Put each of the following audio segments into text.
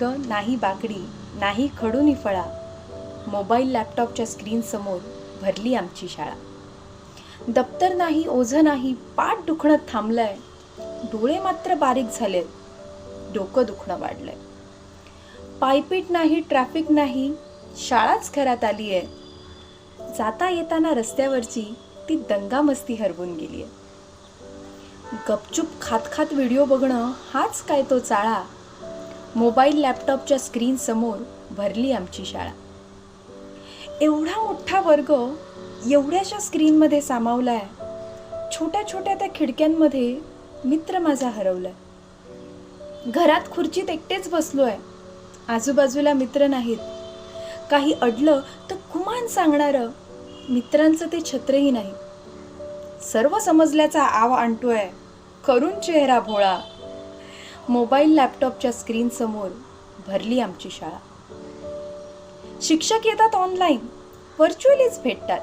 ग नाही बाकडी नाही खडूनी फळा. मोबाईल लॅपटॉपच्या स्क्रीनसमोर भरली आमची शाळा. दप्तर नाही ओझं नाही पाठ दुखणं थांबलंय. डोळे मात्र बारीक झालेत. डोकं दुखणं वाढलंय. पायपीट नाही ट्रॅफिक नाही शाळाच घरात आली आहे जाता येताना रस्त्यावरची ती दंगामस्ती हरवून गेली आहे गपचूप खात खात व्हिडिओ बघणं हाच काय तो चाळा. मोबाईल लॅपटॉपच्या स्क्रीन समोर भरली आमची शाळा. एवढा मोठा वर्ग एवढ्याशा स्क्रीनमध्ये सामावलाय. छोट्या छोट्या त्या खिडक्यांमध्ये मित्र माझा हरवलाय. घरात खुर्चीत एकटेच बसलोय. आजूबाजूला मित्र नाहीत. काही अडलं तर कुमान सांगणारं मित्रांचं ते छत्रही नाही. सर्व समजल्याचा आव आणतोय. करून चेहरा भोळा. मोबाईल लॅपटॉपच्या स्क्रीनसमोर भरली आमची शाळा. शिक्षक येतात ऑनलाईन व्हर्च्युअलीच भेटतात.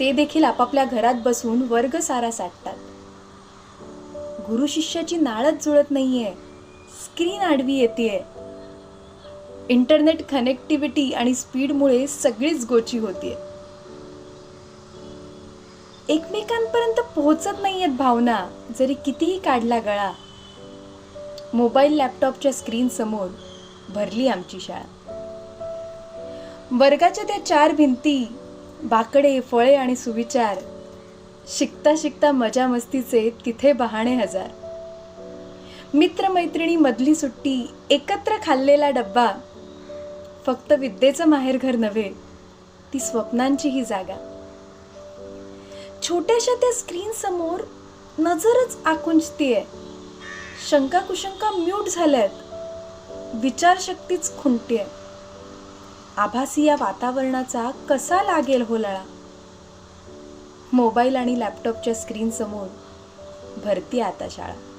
ते देखील आपापल्या घरात बसून वर्ग सारा साधतात गुरु शिष्याची नाळच जुळत नाहीये स्क्रीन आडवी येते इंटरनेट कनेक्टिव्हिटी आणि स्पीडमुळे सगळीच गोची होतीये. एकमेकांपर्यंत पोहोचत नाहीयेत भावना जरी कितीही काढला गळा. मोबाईल लॅपटॉपच्या स्क्रीनसमोर भरली आमची शाळा. वर्गाच्या त्या चार भिंती बाकडे फळे आणि सुविचार शिकता शिकता मजा मस्तीचे तिथे बहाणे हजार. मित्रमैत्रिणी मधली सुट्टी एकत्र खाल्लेला डब्बा फक्त विद्येचं माहेरघर नव्हे ती स्वप्नांचीही जागा. छोट्याशा त्या स्क्रीन समोर नजरच आहे शंका कुशंका म्यूट झाल्यात. विचारशक्तीच खुंटी आहे आभासी या वातावरणाचा कसा लागेल होलाळा मोबाईल आणि लॅपटॉपच्या स्क्रीन समोर भरती आता शाळा.